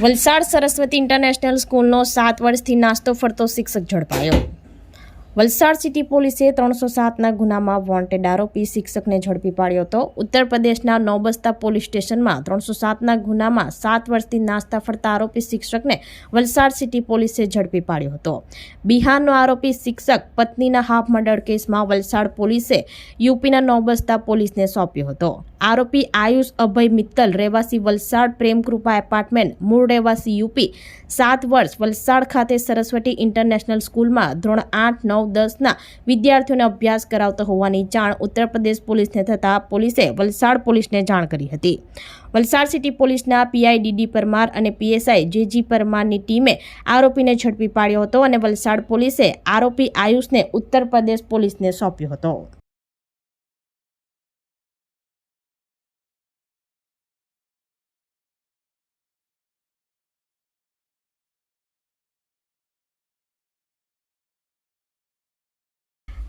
Valsad Saraswati international સ્કૂલનો સાત વર્ષથી નાસ્તો ફરતો શિક્ષક ઝડપાયો. વલસાડ સિટી પોલીસે ત્રણસો સાતના ગુનામાં વોન્ટેડ આરોપી શિક્ષકને ઝડપી પાડ્યો હતો. ઉત્તર પ્રદેશના નૌબસ્તા પોલીસ સ્ટેશનમાં ત્રણસો સાતના ગુનામાં સાત વર્ષથી નાસ્તા ફરતા આરોપી શિક્ષકને વલસાડ સિટી પોલીસે ઝડપી પાડ્યો હતો. બિહારનો આરોપી શિક્ષક પત્નીના હાફ મર્ડર કેસમાં વલસાડ પોલીસે યુપીના નૌબસ્તા પોલીસને સોંપ્યો હતો. આરોપી આયુષ અભય મિત્તલ રહેવાસી વલસાડ પ્રેમકૃપા એપાર્ટમેન્ટ, મૂળ રહેવાસી યુપી, સાત વર્ષ વલસાડ ખાતે સરસ્વતી ઇન્ટરનેશનલ સ્કૂલમાં ધોરણ આઠ નવ દસના વિદ્યાર્થીઓને અભ્યાસ કરાવતો હોવાની જાણ ઉત્તર પ્રદેશ પોલીસને થતાં પોલીસે વલસાડ પોલીસને જાણ કરી હતી. વલસાડ સિટી પોલીસના પીઆઈ ડીડી પરમાર અને પીએસઆઈ જેજી પરમારની ટીમે આરોપીને ઝડપી પાડ્યો હતો અને વલસાડ પોલીસે આરોપી આયુષને ઉત્તર પ્રદેશ પોલીસને સોંપ્યો હતો.